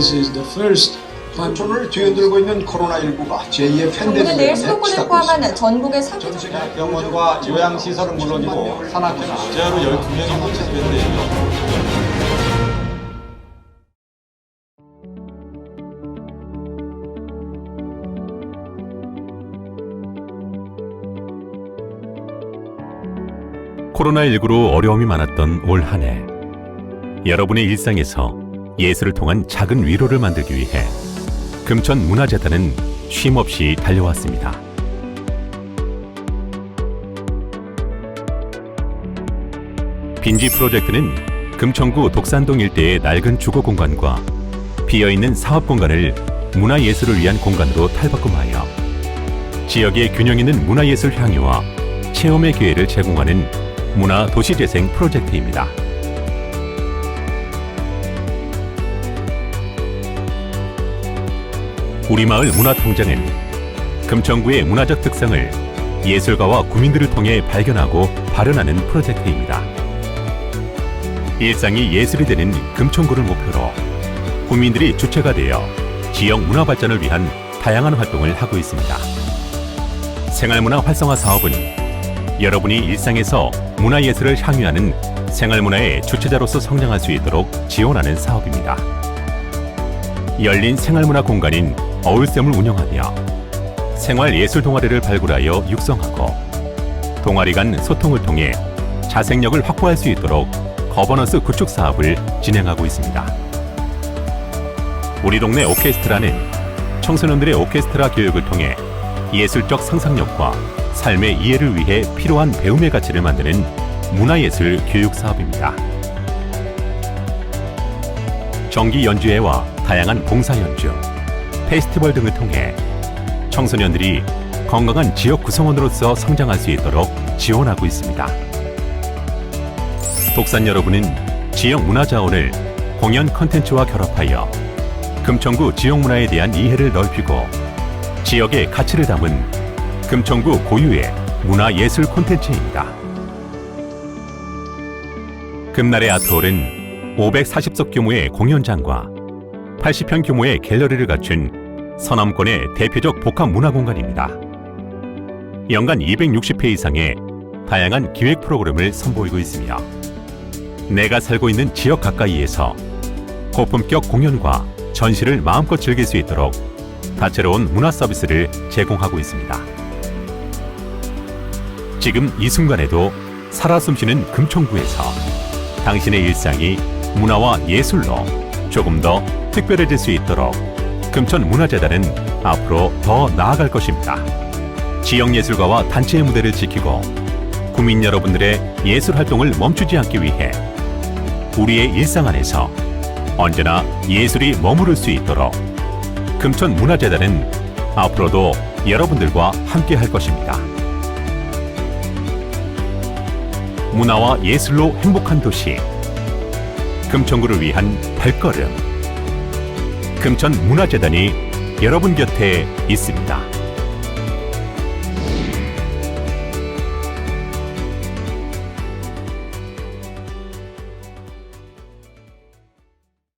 this is the first 손을 뒤흔들고 있는 코로나19가 제2의 정부는 내일 팬데믹에 수도권을 포함한. 전국의 전 사회적 세계 병원과 요양시설은 물론이고 산학교나 제하로 12명이 모집됐는데 코로나19로 어려움이 많았던 올 한 해. 여러분의 일상에서 예술을 통한 작은 위로를 만들기 위해 금천 문화재단은 쉼없이 달려왔습니다. 빈지 프로젝트는 금천구 독산동 일대의 낡은 주거 공간과 비어있는 사업 공간을 문화예술을 위한 공간으로 탈바꿈하여 지역의 균형 있는 문화예술 향유와 체험의 기회를 제공하는 문화 도시재생 프로젝트입니다. 우리마을 문화통장은 금천구의 문화적 특성을 예술가와 구민들을 통해 발견하고 발현하는 프로젝트입니다. 일상이 예술이 되는 금천구를 목표로 구민들이 주체가 되어 지역 문화 발전을 위한 다양한 활동을 하고 있습니다. 생활문화 활성화 사업은 여러분이 일상에서 문화예술을 향유하는 생활문화의 주체자로서 성장할 수 있도록 지원하는 사업입니다. 열린 생활문화 공간인 어울샘을 운영하며 생활 예술 동아리를 발굴하여 육성하고 동아리 간 소통을 통해 자생력을 확보할 수 있도록 거버넌스 구축 사업을 진행하고 있습니다. 우리 동네 오케스트라는 청소년들의 오케스트라 교육을 통해 예술적 상상력과 삶의 이해를 위해 필요한 배움의 가치를 만드는 문화예술 교육 사업입니다. 정기 연주회와 다양한 봉사 연주, 페스티벌 등을 통해 청소년들이 건강한 지역 구성원으로서 성장할 수 있도록 지원하고 있습니다. 독산 여러분은 지역 문화 자원을 공연 컨텐츠와 결합하여 금천구 지역 문화에 대한 이해를 넓히고 지역의 가치를 담은 금천구 고유의 문화 예술 콘텐츠입니다. 금날의 아트홀은 540석 규모의 공연장과 80편 규모의 갤러리를 갖춘 서남권의 대표적 복합 문화 공간입니다. 연간 260회 이상의 다양한 기획 프로그램을 선보이고 있으며 내가 살고 있는 지역 가까이에서 고품격 공연과 전시를 마음껏 즐길 수 있도록 다채로운 문화 서비스를 제공하고 있습니다. 지금 이 순간에도 살아 숨쉬는 금천구에서 당신의 일상이 문화와 예술로 조금 더 특별해질 수 있도록 금천 문화재단은 앞으로 더 나아갈 것입니다. 지역 예술가와 단체의 무대를 지키고 구민 여러분들의 예술 활동을 멈추지 않기 위해 우리의 일상 안에서 언제나 예술이 머무를 수 있도록 금천 문화재단은 앞으로도 여러분들과 함께 할 것입니다. 문화와 예술로 행복한 도시 금천구를 위한 발걸음 금천문화재단이 여러분 곁에 있습니다.